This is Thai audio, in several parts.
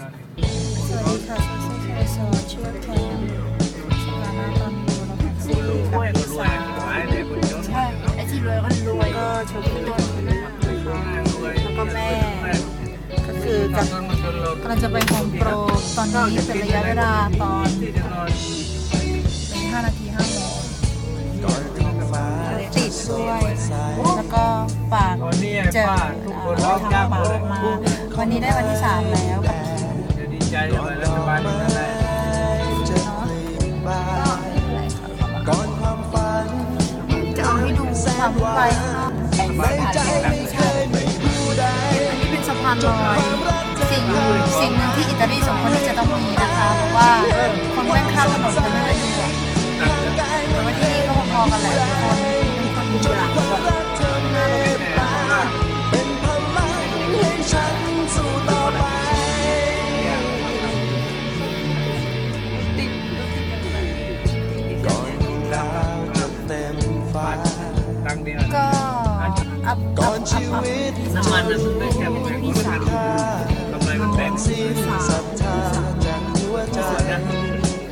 สวัสดีค่ะโซเชียสอร์ทชื่อว่าแคมสถานะตอนนี้เราพักที่รวยก็รวยหลายแต่คนจนใช่ไอที่รวยก็รวยก็ชว์พี่ต้นแล้วก็แม่ก็คือกำลังกำลังจะไปโฮมโปรตอนนี้เป็นระยะเวลาตอนเป็น5นาที5โมงติดด้วยแล้วก็ฝากเจอป้าทุกคนร้องทำยากหหมาดมาวันนี้ได้วันที่ 3 แล้วกับ ความวุ่นวายข้างนอกอันนี้เป็นสะพานลอยสิ่งสิ่งหนึ่งที่อิตาลีสมควรที่จะต้องมีนะคะเพราะว่าคนแม่งข้ามถนนกันไม่ได้ดีอะแต่ว่าที่นี่ก็พอๆกันแหละทุกคนเป็นคนดีหลังั้งเดียก็อัพก่อนชีวิน้ำมันนะได้แค่ประมาณคนละทางกำไรมันแตกสิ้นศรัทธาจากหัวใจ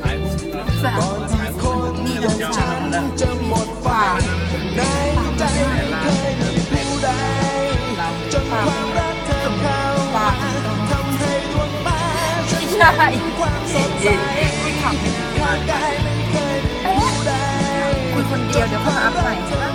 ขายพุ่งก่อนที่คนอย่างฉันจะหมดฝันในใจเคยมีผู้ใดจนความรักเธอเข้ามาทำให้ดวงตาฉันมีความสดใสข้างกายไม่เคยมีผู้ใดคุยคนเดียวเดี๋ยวเขาอัพใหม่